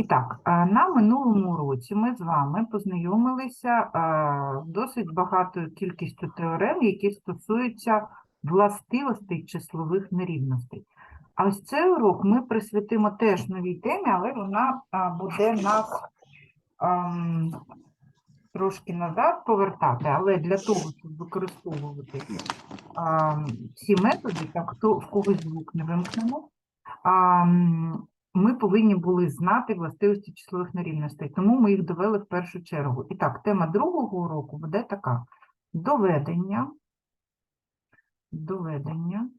І так, на минулому уроці ми з вами познайомилися з досить багатою кількістю теорем, які стосуються властивостей числових нерівностей. А ось цей урок ми присвятимо теж новій темі, але вона буде нас ам, трошки назад повертати, але для того, щоб використовувати ам, ці методи, так, хто в когось звук не вимкнемо, ми повинні були знати властивості числових нерівностей, тому ми їх довели в першу чергу. І так, тема другого уроку буде така: доведення, доведення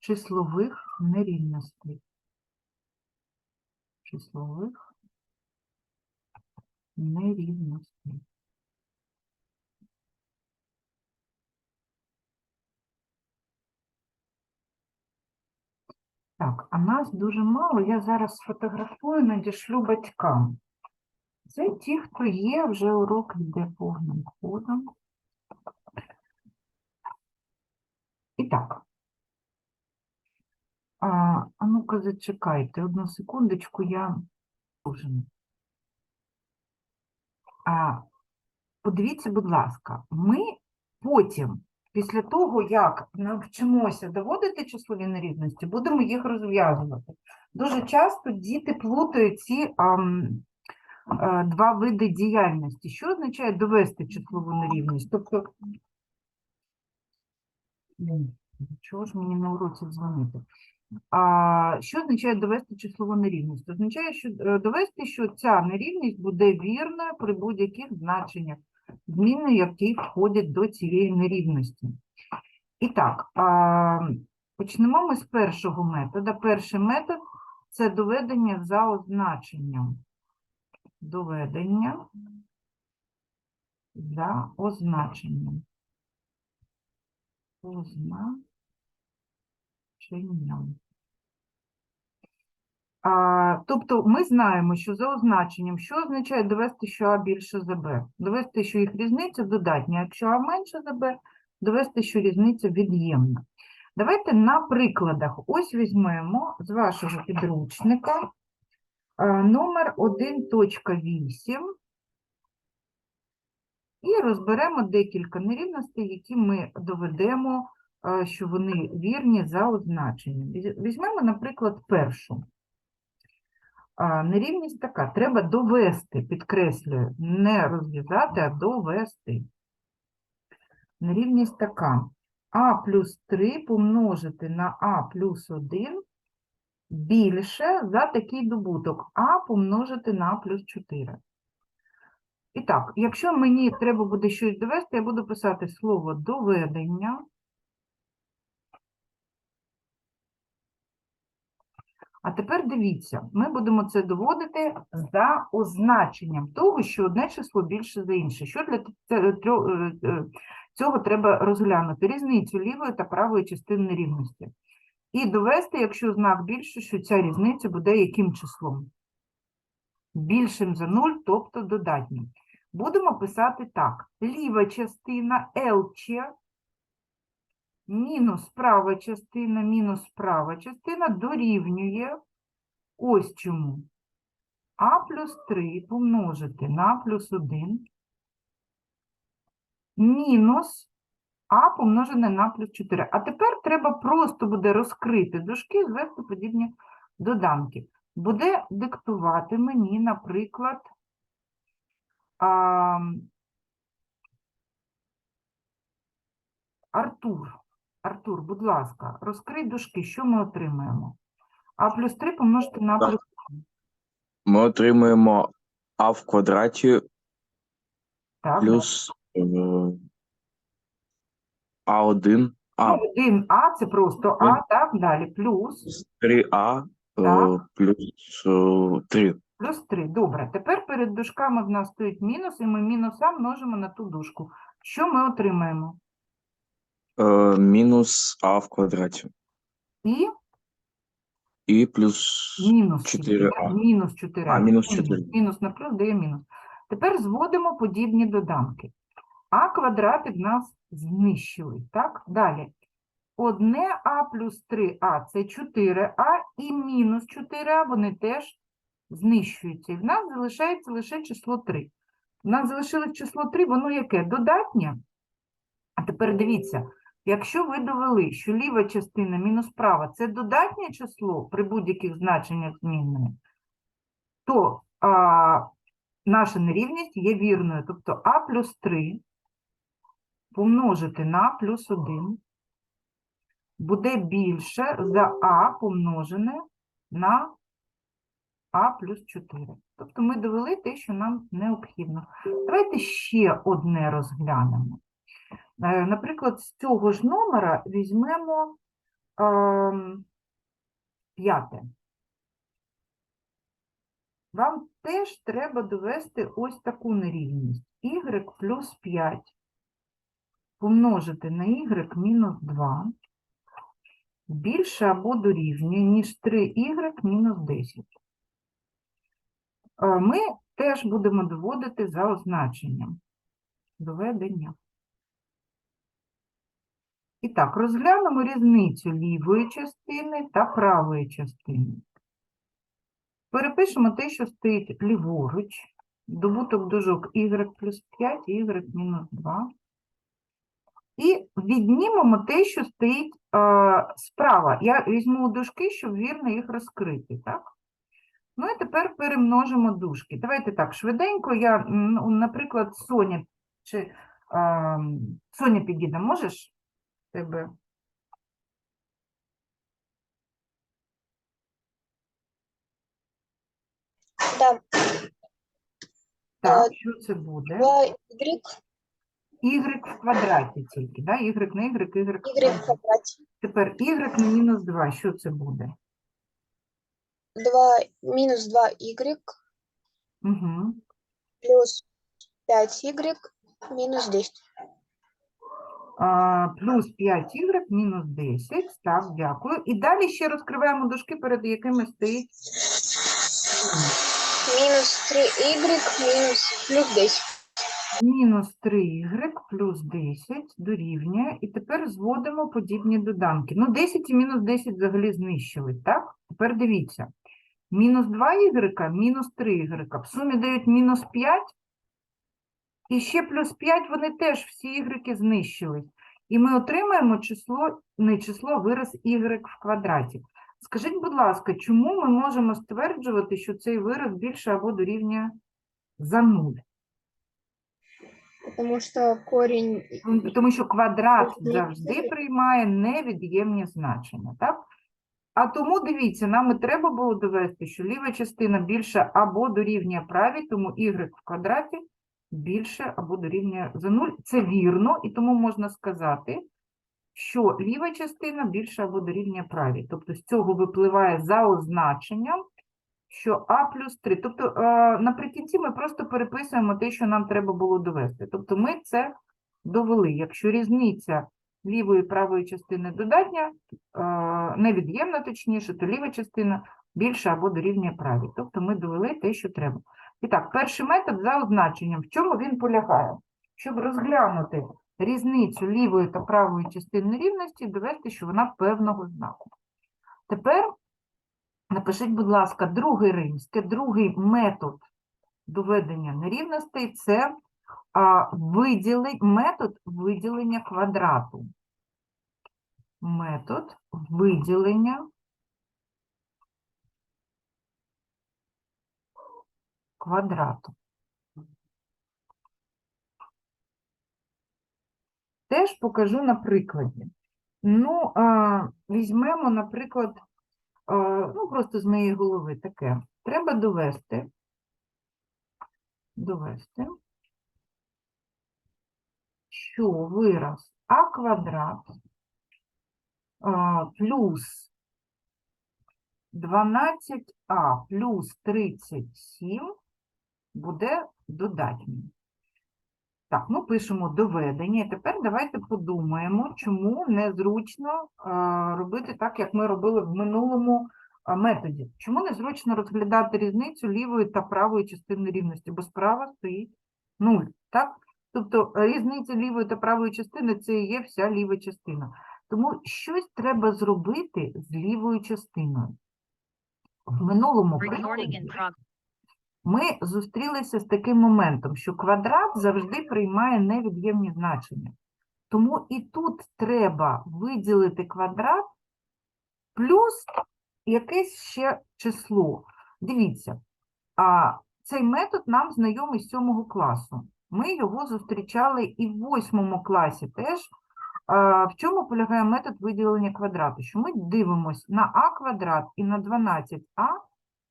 числових нерівностей. Числових нерівностей. Так, а нас дуже мало. Я зараз сфотографую, надішлю батькам. Це ті, хто є, вже урок йде повним ходом. І так. А, а ну-ка, зачекайте, одну секундочку, я. А, подивіться, будь ласка, ми потім, після того, як навчимося доводити числові нерівності, будемо їх розв'язувати. Дуже часто діти плутають ці ам, е, два види діяльності. Що означає довести числову нерівність? Тобто, чого ж мені на уроці дзвонити? А, що означає довести числову нерівність? Означає, що е, довести, що ця нерівність буде вірною при будь-яких значеннях, зміни, які входять до цієї нерівності. І так, почнемо ми з першого методу. Перший метод це доведення за означенням. Доведення за означенням. Означенням. А, тобто ми знаємо, що за означенням, що означає довести, що А більше за Б? Довести, що їх різниця додатня, якщо А менше за Б, довести, що різниця від'ємна. Давайте на прикладах. Ось візьмемо з вашого підручника а, номер 1.8 і розберемо декілька нерівностей, які ми доведемо, що вони вірні за означенням. Візьмемо, наприклад, першу. Нерівність така, треба довести, підкреслюю, не розв'язати, а довести. Нерівність така. А плюс 3 помножити на А плюс 1 більше за такий добуток А помножити на А плюс 4. І так, якщо мені треба буде щось довести, я буду писати слово доведення. А тепер дивіться, ми будемо це доводити за означенням того, що одне число більше за інше. Що для трьо- е, е, цього треба розглянути? Різницю лівої та правої частини нерівності. І довести, якщо знак більше, що ця різниця буде яким числом? Більшим за 0, тобто додатнім. Будемо писати так. Ліва частина LC мінус права частина мінус права частина дорівнює ось чому. А плюс 3 помножити на плюс 1 мінус А помножене на плюс 4. А тепер треба просто буде розкрити дужки звести подібні доданки. Буде диктувати мені, наприклад, а, Артур. Артур, будь ласка, розкрий дужки, що ми отримаємо? А плюс 3 помножити на плюс Ми отримуємо а в квадраті так, плюс е, а1, а Ну, 1А це просто А, так, далі, плюс, 3а е, Так. плюс е, 3. плюс 3. Добре, тепер перед дужками в нас стоїть мінус, і ми мінус А множимо на ту дужку. Що ми отримаємо? Е, мінус а в квадраті. І І плюс мінус 4. 4А. Мінус 4. А, мінус 4. Мінус на плюс дає мінус. Тепер зводимо подібні доданки. А квадрати в нас знищили, так? Далі. одне А плюс 3А це 4А і мінус 4А, вони теж знищуються. І в нас залишається лише число 3. У нас залишилось число 3, воно яке? Додатнє. А тепер дивіться, якщо ви довели, що ліва частина мінус права це додатнє число при будь-яких значеннях змінної, то а, наша нерівність є вірною. Тобто А плюс 3 помножити на плюс 1 буде більше за А помножене на А плюс 4. Тобто ми довели те, що нам необхідно. Давайте ще одне розглянемо. Е, Наприклад, з цього ж номера візьмемо ем, п'яте. Вам теж треба довести ось таку нерівність. y плюс 5 помножити на y мінус 2 більше або дорівнює, ніж 3y мінус 10. Е, Ми теж будемо доводити за означенням. Доведення. І так, розглянемо різницю лівої частини та правої частини. Перепишемо те, що стоїть ліворуч. Добуток дужок y плюс 5 y мінус 2. І віднімемо те, що стоїть е, справа. Я візьму дужки, щоб вірно їх розкрити, так? Ну і тепер перемножимо дужки. Давайте так, швиденько я, ну, наприклад, Соня, чи е, Соня підійде, можеш тебе? Да, Так, що це буде? 2y, Y в квадраті тільки, да? Y на Y, Y в y в квадраті. квадраті. Тепер Y на мінус 2, що це буде? 2, мінус 2y Угу. плюс 5y мінус 10. А, плюс 5y мінус 10. Так, дякую. І далі ще розкриваємо дужки, перед якими стоїть Мінус 3y мінус плюс 10. мінус 3y плюс 10 дорівнює. І тепер зводимо подібні доданки. Ну, 10 і мінус 10 взагалі знищились, так? Тепер дивіться. Мінус 2y, мінус 3y. В сумі дають мінус 5. І ще плюс 5, вони теж всі ігреки знищились. І ми отримаємо число, не число, вираз y в квадраті. Скажіть, будь ласка, чому ми можемо стверджувати, що цей вираз більше або дорівнює за 0? Тому що корінь Тому що квадрат завжди приймає невід'ємні значення, так? А тому, дивіться, нам і треба було довести, що ліва частина більше або дорівнює правій, тому y в квадраті більше або дорівнює за 0. Це вірно, і тому можна сказати, що ліва частина більше або дорівнює правій. Тобто з цього випливає за означенням, що А плюс 3. Тобто е, наприкінці ми просто переписуємо те, що нам треба було довести. Тобто ми це довели. Якщо різниця лівої і правої частини додатня, е, невід'ємна точніше, то ліва частина більше або дорівнює правій. Тобто ми довели те, що треба. І так, перший метод за означенням. В чому він полягає? Щоб розглянути різницю лівої та правої частини рівності, довести, що вона певного знаку. Тепер напишіть, будь ласка, другий римське, другий метод доведення нерівностей це а, виділи, метод виділення квадрату. Метод виділення квадрату. Теж покажу на прикладі. Ну, а, візьмемо, наприклад, а, ну, просто з моєї голови таке. Треба довести, довести, що вираз а квадрат а, плюс 12а плюс 37 буде додатнім. Так, ну пишемо доведення. І Тепер давайте подумаємо, чому незручно робити так, як ми робили в минулому методі. Чому незручно розглядати різницю лівої та правої частини рівності, бо справа стоїть 0, так? Тобто е, різниця лівої та правої частини це і є вся ліва частина. Тому щось треба зробити з лівою частиною. В минулому прикладі. Ми зустрілися з таким моментом, що квадрат завжди приймає невід'ємні значення. Тому і тут треба виділити квадрат плюс якесь ще число. Дивіться, а цей метод нам знайомий з 7 класу. Ми його зустрічали і в 8 класі теж. В чому полягає метод виділення квадрату? Що ми дивимося на а квадрат і на 12а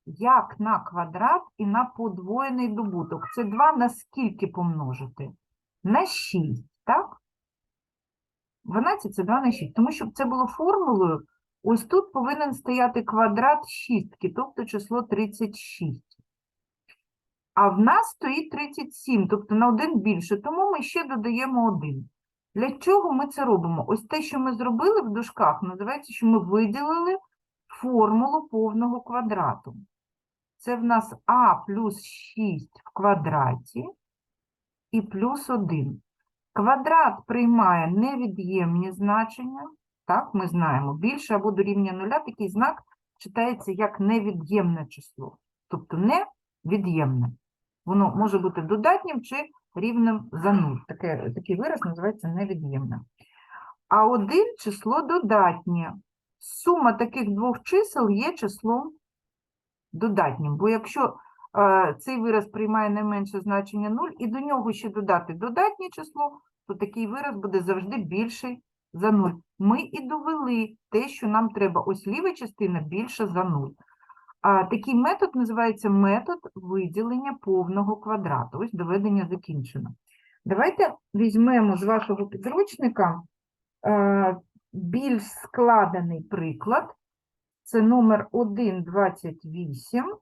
як на квадрат і на подвоєний добуток. Це 2 на скільки помножити? На 6, так? 12 це 2 на 6. Тому щоб це було формулою, ось тут повинен стояти квадрат шістки, тобто число 36. А в нас стоїть 37, тобто на 1 більше, тому ми ще додаємо 1. Для чого ми це робимо? Ось те, що ми зробили в дужках, називається, що ми виділили формулу повного квадрату. Це в нас а плюс 6 в квадраті і плюс 1. Квадрат приймає невід'ємні значення. Так, ми знаємо, більше або дорівнює нуля, такий знак читається як невід'ємне число. Тобто невід'ємне. Воно може бути додатнім чи рівним за нуль. Таке, такий вираз називається невід'ємне. А один число додатнє. Сума таких двох чисел є числом додатнім. Бо якщо е, цей вираз приймає найменше значення 0, і до нього ще додати додатнє число, то такий вираз буде завжди більший за 0. Ми і довели те, що нам треба. Ось ліва частина більша за 0. А такий метод називається метод виділення повного квадрату. Ось доведення закінчено. Давайте візьмемо з вашого підручника е, більш складений приклад. Це номер 1.28.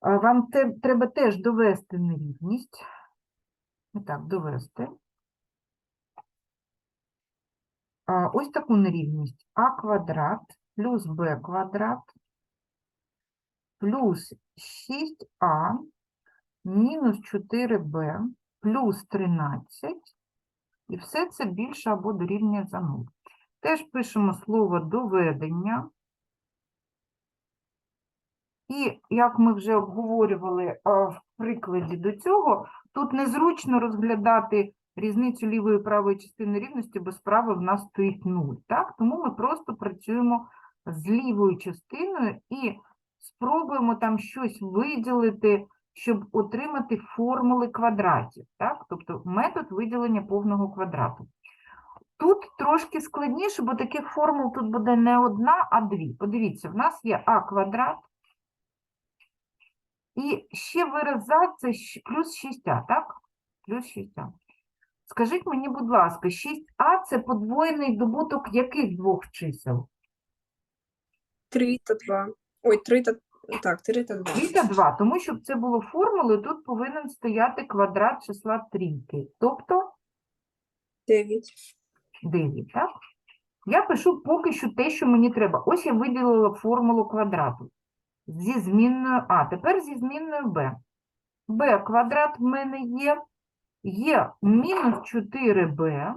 Вам те- треба теж довести нерівність. Так, довести. Ось таку нерівність. А квадрат плюс Б квадрат плюс 6а мінус 4b плюс 13. І все це більше або дорівнює за 0. Теж пишемо слово доведення. І, як ми вже обговорювали в прикладі до цього, тут незручно розглядати різницю лівої і правої частини рівності, бо справа в нас стоїть 0. Так? Тому ми просто працюємо з лівою частиною і спробуємо там щось виділити, щоб отримати формули квадратів. Так? Тобто метод виділення повного квадрату. Тут трошки складніше, бо таких формул тут буде не одна, а дві. Подивіться, в нас є а квадрат, і ще вираз за це плюс 6а, так? Плюс 6а. Скажіть мені, будь ласка, 6а це подвоєний добуток яких двох чисел? 3 та 2. Ой, 3 та... Так, 3 та 2. 3 та 2, тому щоб це було формулою, тут повинен стояти квадрат числа трійки, тобто 9. 9, так? Я пишу поки що те, що мені треба. Ось я виділила формулу квадрату зі змінною А. Тепер зі змінною Б. Б квадрат в мене є, є мінус 4Б.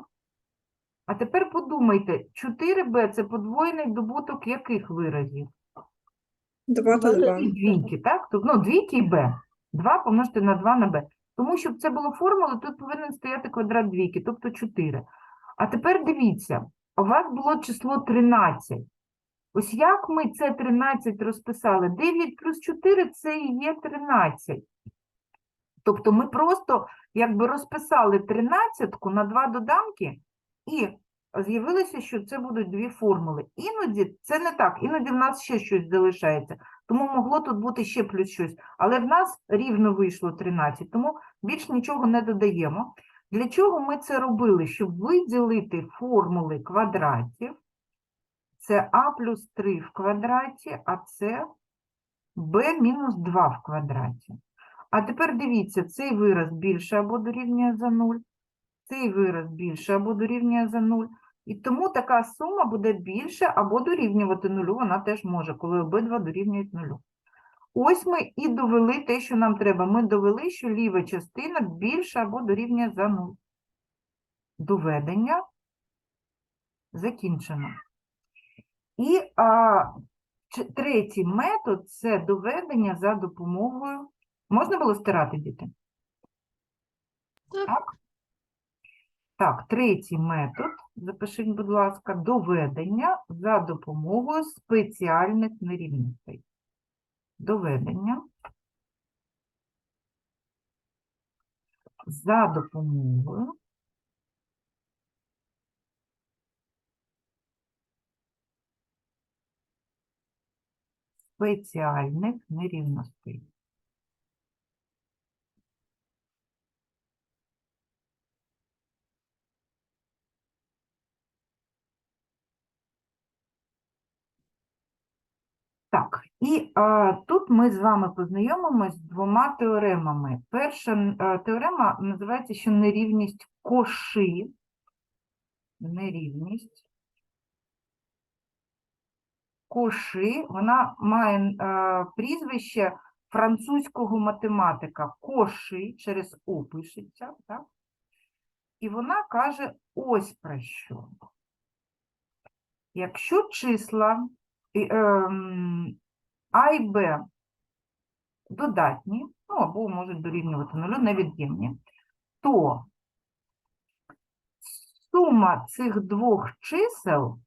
А тепер подумайте, 4Б – це подвоєний добуток яких виразів? 2 та 2. Двійки, так? Тобто, ну, двійки і b. 2 помножити на 2 на b. Тому, щоб це було формула, тут повинен стояти квадрат двійки, тобто 4. А тепер дивіться, у вас було число 13. Ось як ми це 13 розписали? 9 плюс 4 – це і є 13. Тобто ми просто якби розписали 13 на два доданки і з'явилося, що це будуть дві формули. Іноді це не так, іноді в нас ще щось залишається. Тому могло тут бути ще плюс щось. Але в нас рівно вийшло 13, тому більш нічого не додаємо. Для чого ми це робили? Щоб виділити формули квадратів. Це а плюс 3 в квадраті, а це b мінус 2 в квадраті. А тепер дивіться, цей вираз більше або дорівнює за 0, цей вираз більше або дорівнює за 0. І тому така сума буде більше або дорівнювати нулю, вона теж може, коли обидва дорівнюють нулю. Ось ми і довели те, що нам треба. Ми довели, що ліва частина більше або дорівнює за 0. Доведення Закінчено. І а, третій метод це доведення за допомогою. Можна було стирати діти? Так. Так, третій метод, запишіть, будь ласка, доведення за допомогою спеціальних нерівностей. Доведення за допомогою спеціальних нерівностей. Так, і а, тут ми з вами познайомимось з двома теоремами. Перша н- е, теорема називається ще нерівність коши. Нерівність коши. Вона має е, прізвище французького математика Коши, через О пишеться, так? І вона каже ось про що. Якщо числа ем, А і Б додатні, ну або можуть дорівнювати нулю, невід'ємні, то сума цих двох чисел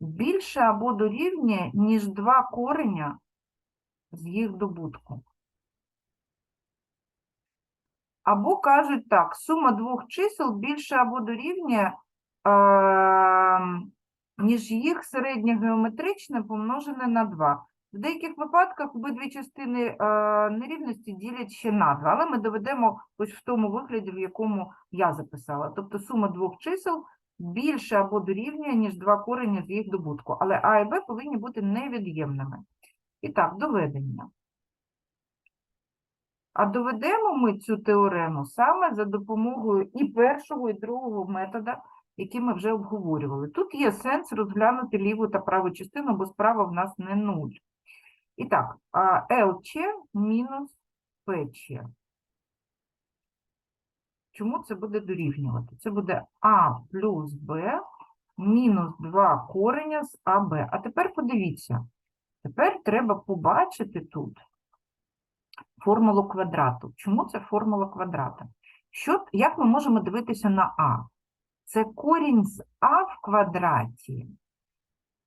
більше або дорівнює, ніж два кореня з їх добутку. Або кажуть так, сума двох чисел більше або дорівнює, е, ніж їх середнє геометричне помножене на 2. В деяких випадках обидві частини е, нерівності ділять ще на 2, але ми доведемо ось в тому вигляді, в якому я записала. Тобто сума двох чисел більше або дорівнює, ніж два корені з їх добутку. Але А і Б повинні бути невід'ємними. І так, доведення. А доведемо ми цю теорему саме за допомогою і першого, і другого метода, які ми вже обговорювали. Тут є сенс розглянути ліву та праву частину, бо справа в нас не нуль. І так, ЛЧ мінус ПЧ. Чому це буде дорівнювати? Це буде А плюс Б мінус 2 кореня з АБ. А тепер подивіться. Тепер треба побачити тут формулу квадрату. Чому це формула квадрата? Що, як ми можемо дивитися на А? Це корінь з А в квадраті,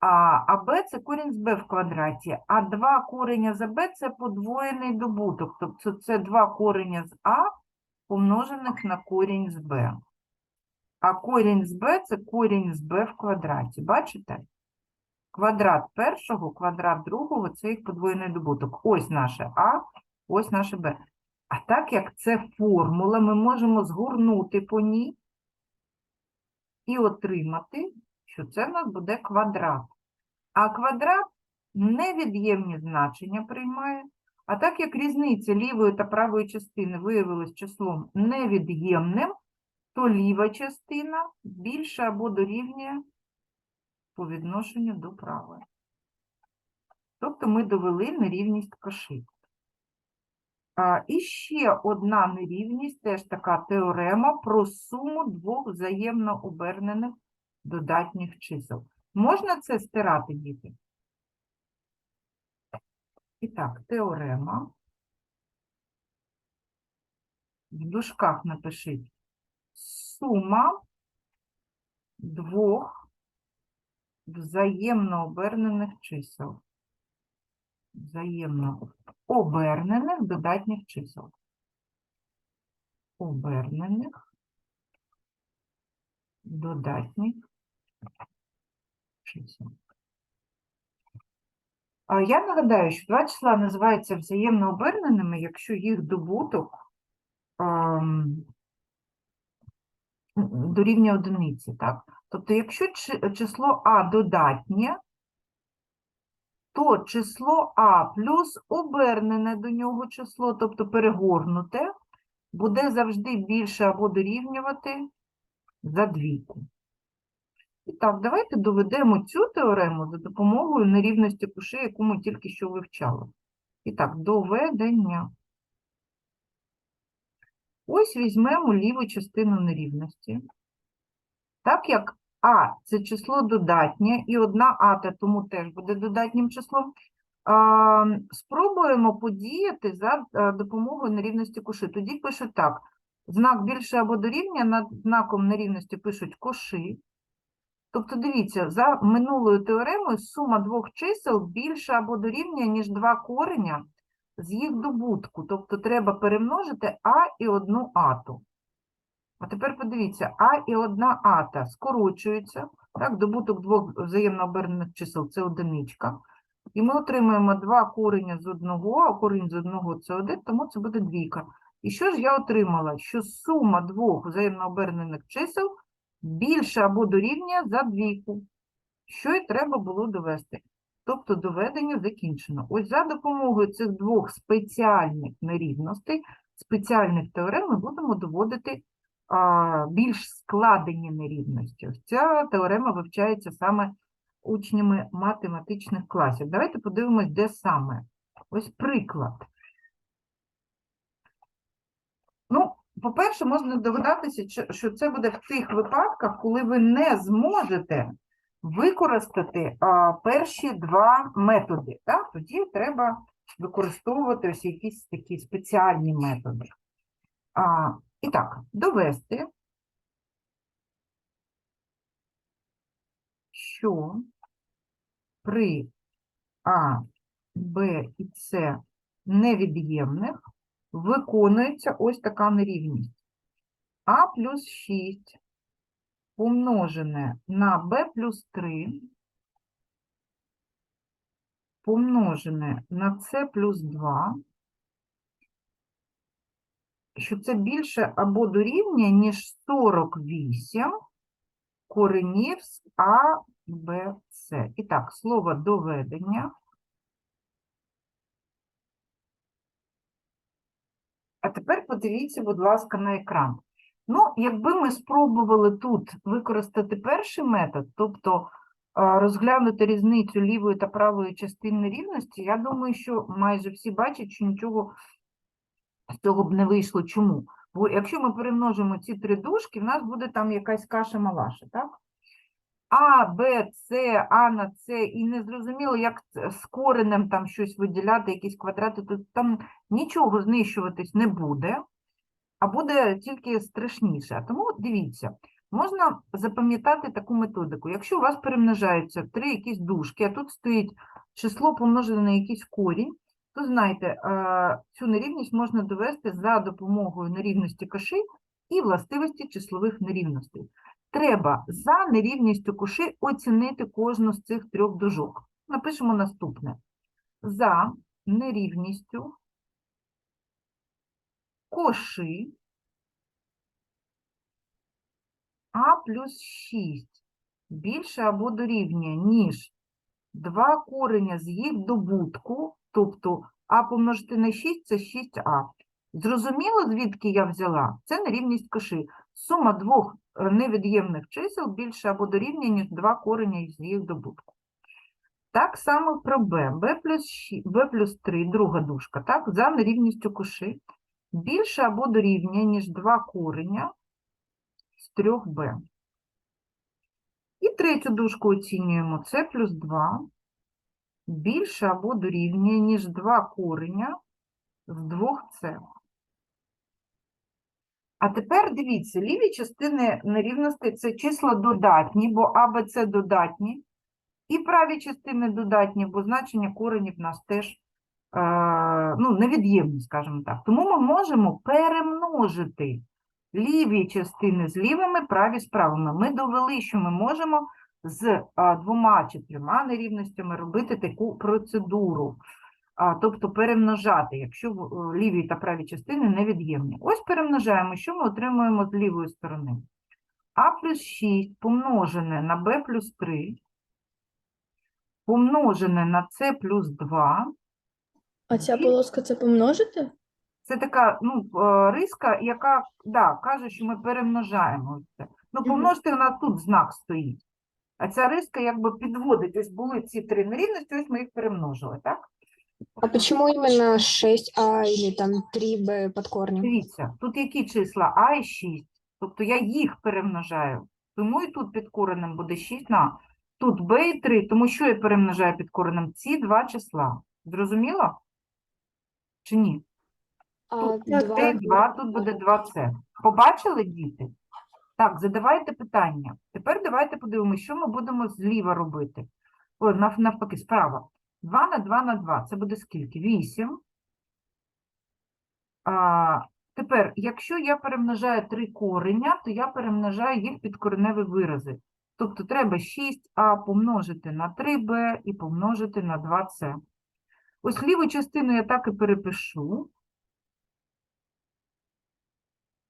а, а Б це корінь з Б в квадраті, а два кореня за Б це подвоєний добуток. Тобто це два кореня з А помножених на корінь з Б. А корінь з Б це корінь з Б в квадраті. Бачите? Квадрат першого, квадрат другого це їх подвоєний добуток. Ось наше А, ось наше Б. А так як це формула, ми можемо згорнути по ній і отримати, що це в нас буде квадрат. А квадрат невід'ємні значення приймає. А так як різниця лівої та правої частини виявилась числом невід'ємним, то ліва частина більше або дорівнює по відношенню до правої. Тобто ми довели нерівність кошик. А, і ще одна нерівність, теж така теорема про суму двох взаємно обернених додатніх чисел. Можна це стирати, діти? І так, теорема. В дужках напишіть сума двох взаємно обернених чисел. Взаємно обернених додатніх чисел. Обернених додатніх чисел. Я нагадаю, що два числа називаються взаємно оберненими, якщо їх добуток ем, дорівнює одиниці, так? Тобто, якщо число А додатнє, то число А плюс обернене до нього число, тобто перегорнуте, буде завжди більше або дорівнювати за двійку. І так, давайте доведемо цю теорему за допомогою нерівності куши, яку ми тільки що вивчали. І так, доведення. Ось візьмемо ліву частину нерівності. Так як А це число додатнє, і одна ата тому теж буде додатнім числом. Спробуємо подіяти за е, допомогою нерівності коши. Тоді пишуть так: знак більше або дорівнює, над знаком нерівності пишуть коши. Тобто, дивіться, за минулою теоремою сума двох чисел більше або дорівнює, ніж два кореня з їх добутку. Тобто треба перемножити а і одну ату. А тепер подивіться, а і одна ата скорочуються. Так, добуток двох взаємно обернених чисел це одиничка. І ми отримаємо два корення з одного, а корінь з одного це один, тому це буде двійка. І що ж я отримала? Що сума двох взаємно обернених чисел більше або дорівнює за двійку, що і треба було довести. Тобто доведення закінчено. Ось за допомогою цих двох спеціальних нерівностей, спеціальних теорем ми будемо доводити а, більш складені нерівності. Ця теорема вивчається саме учнями математичних класів. Давайте подивимось, де саме. Ось приклад. Ну, по-перше, можна догадатися, що- це буде в тих випадках, коли ви не зможете використати а, перші два методи. Так? Тоді треба використовувати ось якісь такі спеціальні методи. А, і так, довести, що при А, Б і С невід'ємних виконується ось така нерівність. А плюс 6 помножене на Б плюс 3 помножене на С плюс 2, що це більше або дорівнює, ніж 48 коренів з А, Б, С. І так, слово доведення. А тепер подивіться, будь ласка, на екран. Ну, якби ми спробували тут використати перший метод, тобто розглянути різницю лівої та правої частини рівності, я думаю, що майже всі бачать, що нічого з цього б не вийшло. Чому? Бо якщо ми перемножимо ці три дужки, в нас буде там якась каша-малаша, так? А, Б, С, А на С, і не зрозуміло, як з коренем там щось виділяти, якісь квадрати, тут там нічого знищуватись не буде, а буде тільки страшніше. Тому дивіться, можна запам'ятати таку методику. Якщо у вас перемножаються три якісь дужки, а тут стоїть число помножене на якийсь корінь, то знайте, е, цю нерівність можна довести за допомогою нерівності коши і властивості числових нерівностей. Треба за нерівністю коши оцінити кожну з цих трьох дужок. Напишемо наступне. За нерівністю коши А плюс 6 більше або дорівнює, ніж два кореня з їх добутку, тобто А помножити на 6 – це 6А. Зрозуміло, звідки я взяла? Це нерівність коши. Сума двох невід'ємних чисел більше або дорівнює, ніж два корення з їх добутку. Так само про b. b плюс, 6, b плюс 3, друга дужка, так, за нерівністю коши, більше або дорівнює, ніж два корення з 3b. І третю дужку оцінюємо. це плюс 2 більше або дорівнює, ніж два корення з 2c. А тепер дивіться, ліві частини нерівностей – це числа додатні, бо А, Б, С додатні, і праві частини додатні, бо значення коренів в нас теж е, ну, невід'ємні, скажімо так. Тому ми можемо перемножити ліві частини з лівими, праві з правими. Ми довели, що ми можемо з а, двома чи трьома нерівностями робити таку процедуру. А, тобто перемножати, якщо в- е, ліві та праві частини невід'ємні. Ось перемножаємо, що ми отримуємо з лівої сторони. А плюс 6 помножене на Б плюс 3, помножене на С плюс 2. А ця полоска це помножити? Це така ну, е, риска, яка да, каже, що ми перемножаємо. це. Ну, помножте, у нас тут знак стоїть. А ця риска якби підводить. Ось були ці три нерівності, ось ми їх перемножили, так? А почему именно 6А или там 3Б под корнем? Дивіться, тут які числа А і 6. Тобто я їх перемножаю. Тому і тут під коренем буде 6 на. Тут b і 3, тому що я перемножаю під коренем? Ці два числа. Зрозуміло? Чи ні? А, Тут так, буде так. 2, тут буде 2c. Побачили, діти? Так, задавайте питання. Тепер давайте подивимося, що ми будемо зліва робити. Ой, нав- навпаки, справа. 2 на 2 на 2. Це буде скільки? 8. А, тепер, якщо я перемножаю три кореня, то я перемножаю їх під кореневі вирази. Тобто треба 6а помножити на 3b і помножити на 2c. Ось ліву частину я так і перепишу.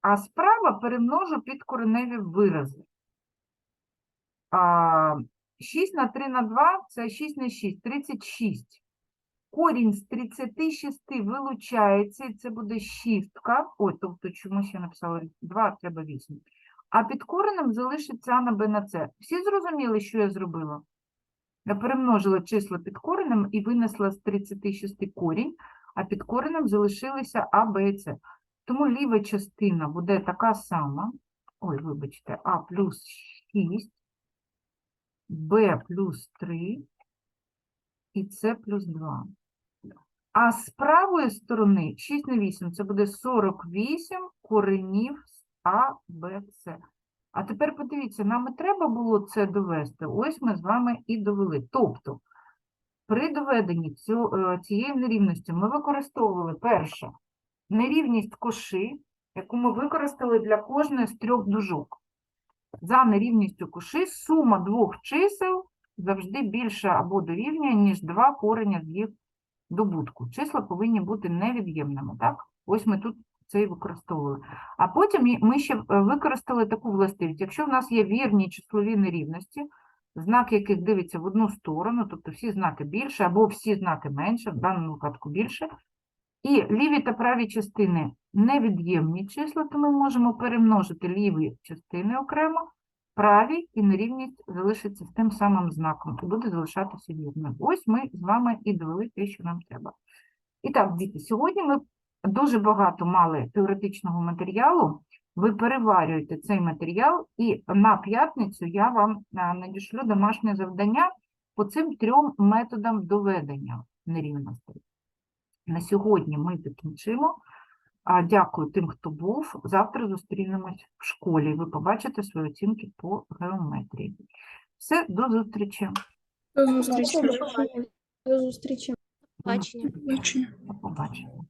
А справа перемножу під кореневі вирази. А, 6 на 3 на 2 – це 6 на 6, 36. Корінь з 36 вилучається, і це буде шістка. Ой, тобто чомусь я написала 2, треба 8. А під коренем залишиться А на Б на С. Всі зрозуміли, що я зробила? Я перемножила числа під коренем і винесла з 36 корінь, а під коренем залишилися А, Б і С. Тому ліва частина буде така сама. Ой, вибачте, А плюс 6, Б плюс 3 і С плюс 2. А з правої сторони 6 на 8 це буде 48 коренів з А, Б, С. А тепер подивіться, нам і треба було це довести. Ось ми з вами і довели. Тобто, при доведенні цю, е, цієї нерівності ми використовували перше нерівність коши, яку ми використали для кожної з трьох дужок. За нерівністю коши сума двох чисел завжди більша або дорівнює, ніж два корення з їх добутку. Числа повинні бути невід'ємними, так? Ось ми тут це і використовували. А потім ми ще е, використали таку властивість. Якщо в нас є вірні числові нерівності, знак яких дивиться в одну сторону, тобто всі знаки більше або всі знаки менше, в даному випадку більше, і ліві та праві частини невід'ємні числа, то ми можемо перемножити ліві частини окремо, праві і нерівність залишиться з тим самим знаком, і буде залишатися вірним. Ось ми з вами і довели те, що нам треба. І так, діти, сьогодні ми дуже багато мали теоретичного матеріалу. Ви переварюєте цей матеріал, і на п'ятницю я вам а, надішлю домашнє завдання по цим трьом методам доведення нерівностей. На сьогодні ми закінчимо. Дякую тим, хто був. Завтра зустрінемось в школі. Ви побачите свої оцінки по геометрії. Все, до зустрічі. До зустрічі. До зустрічі. Бачення. Бачення. До побачення.